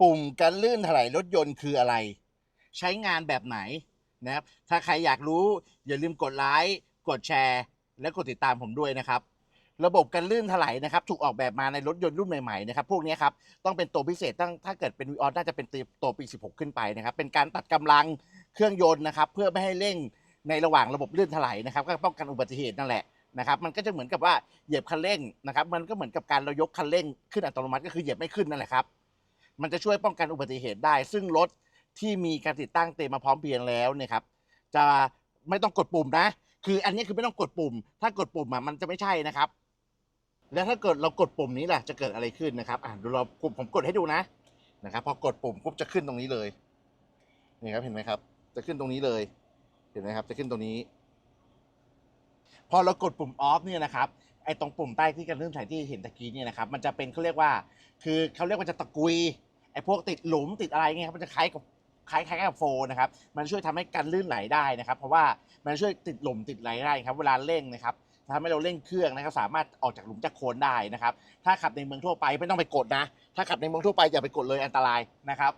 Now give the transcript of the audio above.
ปุ่มการลื่นถลายรถยนต์คืออะไร ใช้งานแบบไหนนะครับ ถ้าใครอยากรู้อย่าลืมกดไลค์กดแชร์ และกดติดตามผมด้วยนะครับ ระบบการลื่นถลายนะครับ ถูกออกแบบมาในรถยนต์รุ่นใหม่ๆนะครับ พวกนี้ครับต้องเป็นตัวพิเศษตั้งถ้าเกิดเป็นวีออน่าจะเป็นตัวปี 16 ขึ้นไปนะครับ เป็นการตัดกำลังเครื่องยนต์นะครับ เพื่อไม่ให้เร่งในระหว่างระบบลื่นถลายนะครับ ก็ป้องกันอุบัติเหตุนั่นแหละนะครับมันก็จะเหมือนกับว่าเหยียบคันเร่งนะครับ มันก็เหมือนกับการเรายกคันเร่งขึ้นอัตโนมัติก็คือเหยียบไม่ขึ้นนั่นแหละครับ มันจะช่วยป้องกันอุบัติเหตุได้ ซึ่งรถที่มีการติดตั้งเต็มมาพร้อมเพรียงแล้วเนี่ยครับจะไม่ต้องกดปุ่มนะ คืออันนี้คือไม่ต้องกดปุ่ม ถ้ากดปุ่มอะมันจะไม่ใช่นะครับ แล้วถ้าเกิดเรากดปุ่มนี้ล่ะจะเกิดอะไรขึ้นนะครับอะดูเราผมกดให้ดูนะนะครับพอกดปุ่มปุ๊บจะขึ้นตรงนี้เลยนี่ครับเห็นไหมครับ จะขึ้นตรงนี้เลย เห็นไหมครับจะขึ้นตรงนี้ พอเรากดปุ่มออฟเนี่ยนะครับไอ้ตรงปุ่มใต้ที่กันเรื่องถ่ายที่เห็นตะกี้เนี่ยนะครับมันจะเป็นเขาเรียกว่า คือเขาเรียกว่าจะตะกุย ไอ้พวกติดหลุมติดอะไรเงี้ยครับมันจะคล้ายกับคล้ายคล้ายกับโฟนนะครับ มันช่วยทำให้การลื่นไหลได้นะครับ เพราะว่ามันช่วยติดหลุมติดไหลได้ครับ เวลาเร่งนะครับทำให้เราเร่งเครื่องนะครับ สามารถออกจากหลุมจากโคนได้นะครับ ถ้าขับในเมืองทั่วไปไม่ต้องไปกดนะ ถ้าขับในเมืองทั่วไปอย่าไปกดเลยอันตรายนะครับ